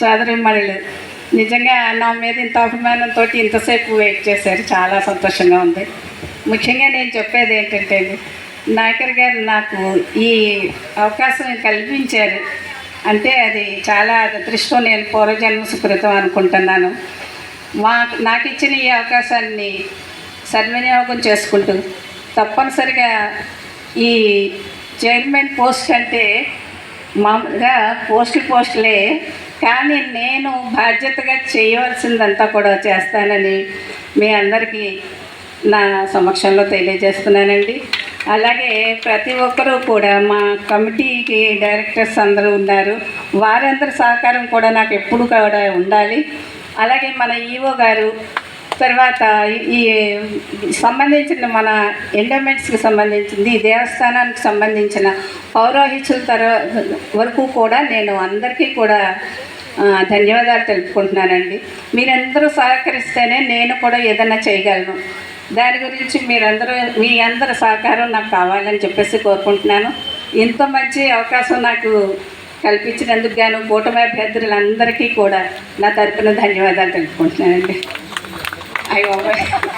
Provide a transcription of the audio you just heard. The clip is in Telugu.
సోదరిమణులు నిజంగా నా మీద ఇంత అభిమానంతో ఇంతసేపు వెయిట్ చేశారు. చాలా సంతోషంగా ఉంది. ముఖ్యంగా నేను చెప్పేది ఏంటంటే నాయకర్ గారు నాకు ఈ అవకాశం కల్పించారు. అంటే అది చాలా అదృష్టం. నేను పూర్వజన్మ సుకృతం అనుకుంటున్నాను. మా నాకు ఇచ్చిన ఈ అవకాశాన్ని సద్వినియోగం చేసుకుంటూ తప్పనిసరిగా ఈ చైర్మన్ పోస్ట్ అంటే మామూలుగా పోస్టులు పోస్టులే కానీ నేను బాధ్యతగా చేయవలసిందంతా కూడా చేస్తానని మీ అందరికీ నా సమక్షంలో తెలియజేస్తున్నానండి. అలాగే ప్రతి ఒక్కరూ కూడా మా కమిటీకి డైరెక్టర్స్ అందరూ ఉన్నారు. వారందరి సహకారం కూడా నాకు ఎప్పుడు కూడా ఉండాలి. అలాగే మన ఈఓ గారు తర్వాత ఈ సంబంధించిన మన ఎండోమెంట్స్కి సంబంధించింది ఈ దేవస్థానానికి సంబంధించిన పౌరోహితుల తర్వాత వరకు కూడా నేను అందరికీ కూడా ధన్యవాదాలు తెలుపుకుంటున్నానండి. మీరందరూ సహకరిస్తేనే నేను కూడా ఏదైనా చేయగలను. దాని గురించి మీరందరూ మీ అందరి సహకారం నాకు కావాలని చెప్పేసి కోరుకుంటున్నాను. ఇంత మంచి అవకాశం నాకు కల్పించినందుకు గాను కూటమి అభ్యర్థులందరికీ కూడా నా తరపున ధన్యవాదాలు తెలుపుకుంటున్నానండి. 哎呦喂